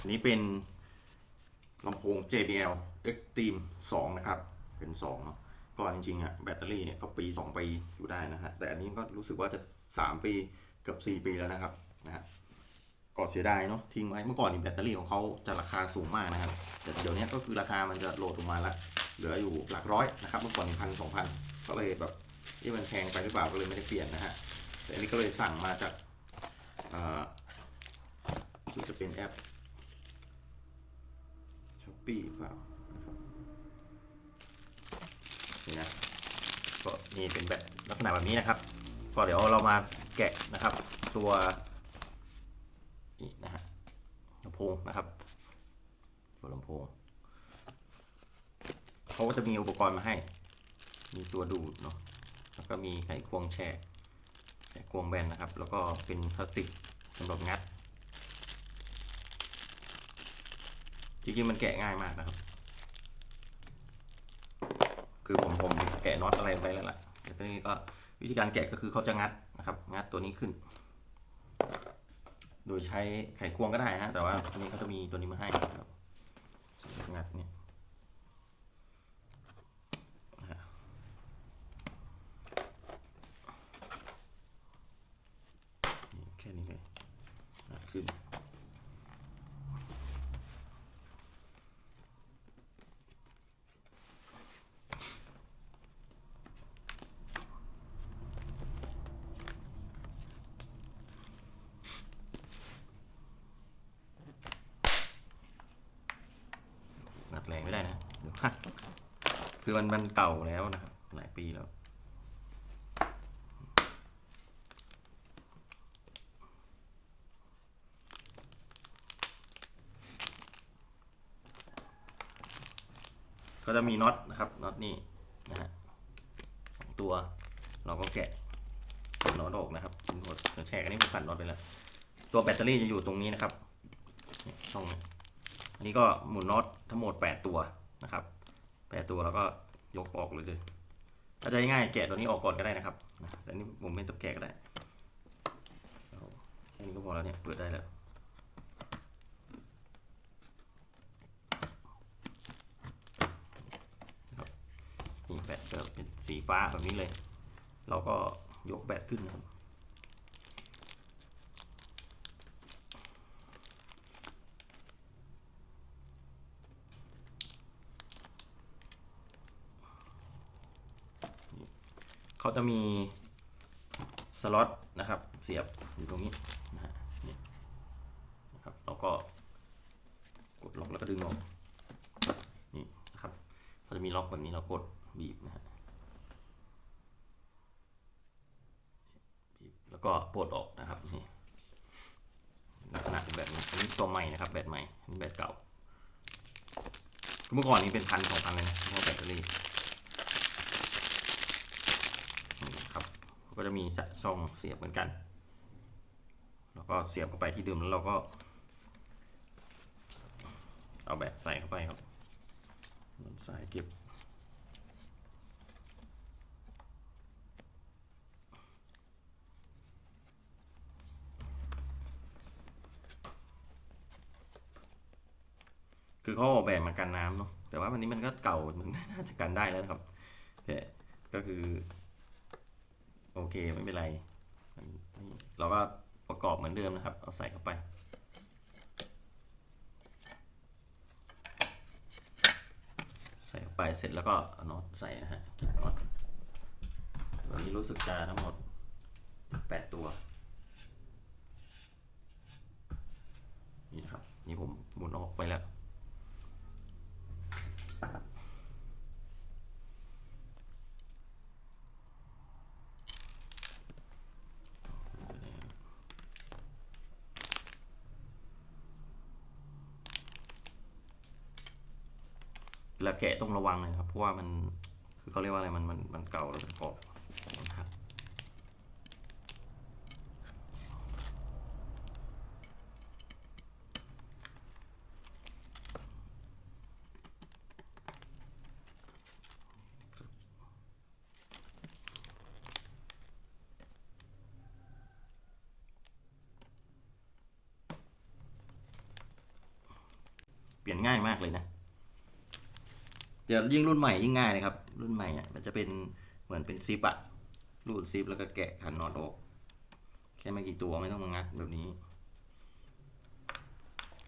อันนี้เป็นลำโพง JBL Extreme 2 นะครับ เป็น 2 เนาะก็จริงๆอะแบตเตอรี่เนี่ยก็ปี 2 ปีอยู่ได้นะฮะแต่อันนี้ก็รู้สึกว่าจะ 3 ปีเกือบ4 ปีแล้วนะครับนะฮะก็เสียดายเนาะทิ้งไว้เมื่อก่อนนี่แบตเตอรี่ของเขาจะราคาสูงมากนะครับ แต่เดี๋ยวนี้ก็คือราคามันจะโหลดลงมาละเหลืออยู่หลักร้อยนะครับเมื่อก่อนนี่พันสองพันก็เลยแบบที่มันแพงไปหรือเปล่าก็เลยไม่ได้เปลี่ยนนะฮะแต่อันนี้ก็เลยสั่งมาจากอ่อรู้สึกจะเป็นแอป ปี้หรือเปล่านะครับนี่นะก็นี่เป็นแบบลักษณะแบบนี้นะครับ ก็เดี๋ยวเรามาแกะนะครับ ตัวนี่นะฮะลำโพงนะครับตัวลำโพงเขาก็จะมีอุปกรณ์มาให้ มีตัวดูดเนาะแล้วก็มีไขควงแช่ไขควงแบนนะครับ แล้วก็เป็นพลาสติกสำหรับงัด จริงๆมันแกะง่ายมากนะครับ คือผมผมแกะน็อตอะไรไปแล้วล่ะแต่ทีนี้ก็วิธีการแกะก็คือเขาจะงัดนะครับ งัดตัวนี้ขึ้น โดยใช้ไขควงก็ได้ฮะแต่ว่าตัวนี้เขาจะมีตัวนี้มาให้นะครับงัดเนี่ยนะฮะนี่แค่นี้เลยงัดขึ้น งัดแรง ไม่ได้นะเดี๋ยวหักคือมันมันเก่าแล้วนะครับหลายปีแล้วก็จะมีน็อตนะครับน็อตนี่นะฮะสองตัวเราก็แกะตัวน็อตออกนะครับเป็นหัวหัวแฉกอันนี้ผมขันน็อตไปแล้ว ตัวแบตเตอรี่จะอยู่ตรงนี้นะครับเนี่ยช่องนี้อั นนี้ก็หมุนน็อตทั้งหมด 8 ตัวนะครับ 8 ตัวแล้วก็ยกออกเลยเลยถ้าจะง่ายแกะตัวนี้ออกก่อนก็ได้นะครับแต่นี่ผมไม่ต้องแกะก็ได้แค่นี้ก็พอแล้วเนี่ยเปิดได้แล้วนะครับนี่แบตก็เป็นสีฟ้าแบบนี้เลย เราก็ยกแบตขึ้นนะครับ เขาจะมีสล็อตนะครับเสียบอยู่ตรงนี้นะฮะนี่นะครับเราก็กดล็อกแล้วก็ดึงออกนี่นะครับเขาจะมีล็อกแบบนี้เรากดบีบนะฮะบีบแล้วก็ปลดออกนะครับนี่ลักษณะเป็นแบบนี้อันนี้ตัวใหม่นะครับแบตใหม่อันนี้แบตเก่าเมื่อก่อนนี้เป็นพันสองพันเลยนะเพราะแบตเตอรี่ ครับก็จะมีช่องเสียบเหมือนกัน แล้วก็เสียบเข้าไปที่เดิมแล้วเราก็ เอาแบตใส่เข้าไปครับใส่เก็บคือเขาออกแบบมากันน้ำเนาะแต่ว่าวันนี้มันก็เก่ามันน่าจะกันได้แล้วนะครับแต่ก็คือ โอเคไม่เป็นไรเราก็ประกอบเหมือนเดิมนะครับ เอาใส่เข้าไป ใส่เข้าไปเสร็จแล้วก็เอาน็อตใส่นะฮะเก็บน็อตวันนี้รู้สึกจะทั้งหมด 8 ตัว นี่นะครับ นี่ผมหมุนออกไปแล้ว แล้วแกะต้องระวังเลยครับ เพราะว่ามันคือเขาเรียกว่าอะไรมันมันมันเก่าแล้วมันกรอบนะครับเปลี่ยนง่ายมากเลยนะ จะยิ่งรุ่นใหม่ยิ่งง่ายเลยครับ รุ่นใหม่เนี่ยมันจะเป็นเหมือนเป็นซิปอะรูดซิปแล้วก็แกะขันน็อตออก แค่ไม่กี่ตัวไม่ต้องมางัดแบบนี้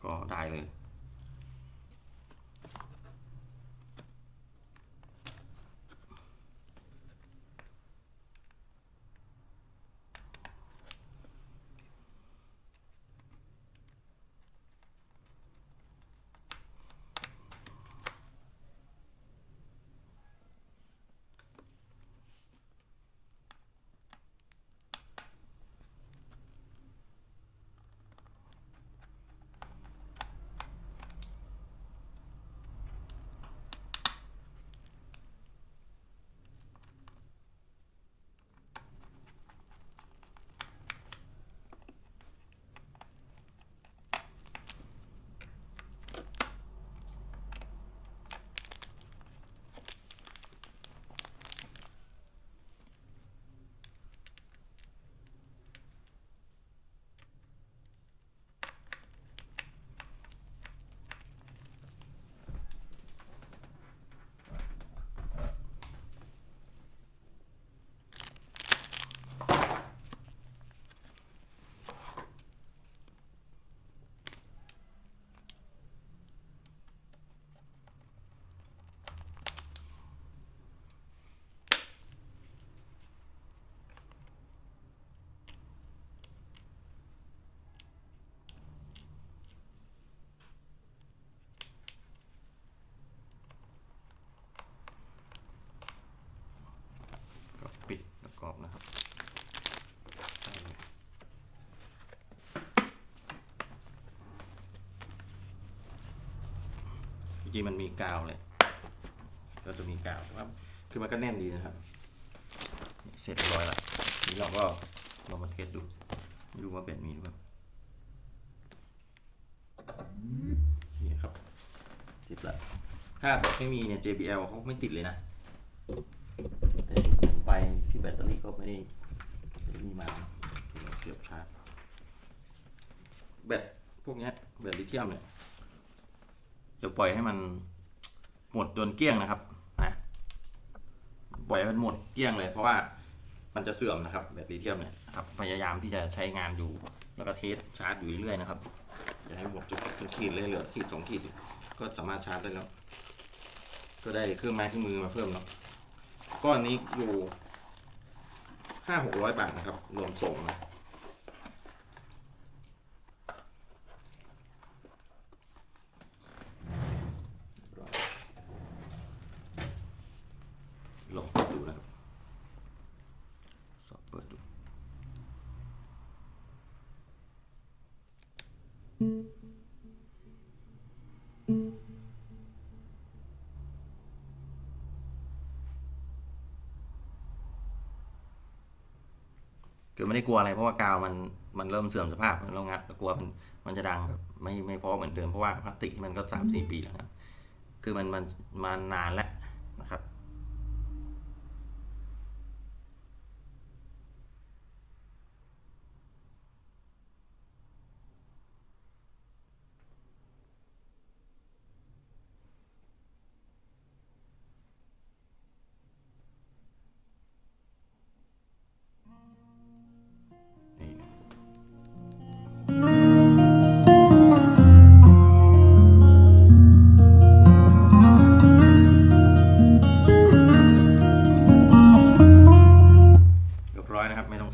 ก็ได้เลย จริงมันมีกาวเลยก็จะมีกาวครับ คือมันก็แน่นดีนะครับ เสร็จเรียบร้อยละนี่เราก็ลองมาเทสดูไม่รู้ว่าแบตมีหรือเปล่านี่ครับติดละถ้าแบตไม่มีเนี่ย JBL เขาไม่ติดเลยนะแต่ไฟที่แบตเตอรี่ก็ไม่ได้ไม่มีมาเสียบชาร์จแบตพวกนี้แบตลิเธียมเนี่ย เดี๋ยวปล่อยให้มันหมดจนเกลี้ยงนะครับนะปล่อยให้มันหมดเกลี้ยงเลย เพราะว่ามันจะเสื่อมนะครับแบตลิเธียมเนี่ยครับพยายามที่จะใช้งานอยู่แล้วก็เทสชาร์จอยู่เรื่อยๆนะครับอย่าให้หมดจนจนขีดเลยเหลือขีดสองขีดก็สามารถชาร์จได้แล้ว ก็ได้เครื่องไม้เครื่องมือมาเพิ่มเนาะก้อนนี้อยู่ห้าหกร้อยบาทนะครับรวมส่งนะลองเปิดดูนะครับ สอบเปิดดู คือไม่ได้กลัวอะไรเพราะว่ากาวมันมันเริ่มเสื่อมสภาพเรางัดกลัวมันมันจะดังแบบไม่ไม่พอเหมือนเดิมเพราะว่าพลาสติกมันก็สามสี่ปีแล้วนะคือมันมันมานานแล้วนะครับ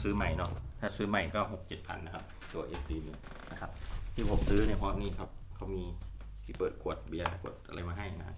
ซื้อใหม่เนาะถ้าซื้อใหม่ก็หกเจ็ดพันนะครับ ตัวเอฟดีเนี่ยนะครับ ที่ผมซื้อเนี่ยเพราะนี่ครับเขามีที่เปิดขวดเบียร์ขวดอะไรมาให้นะ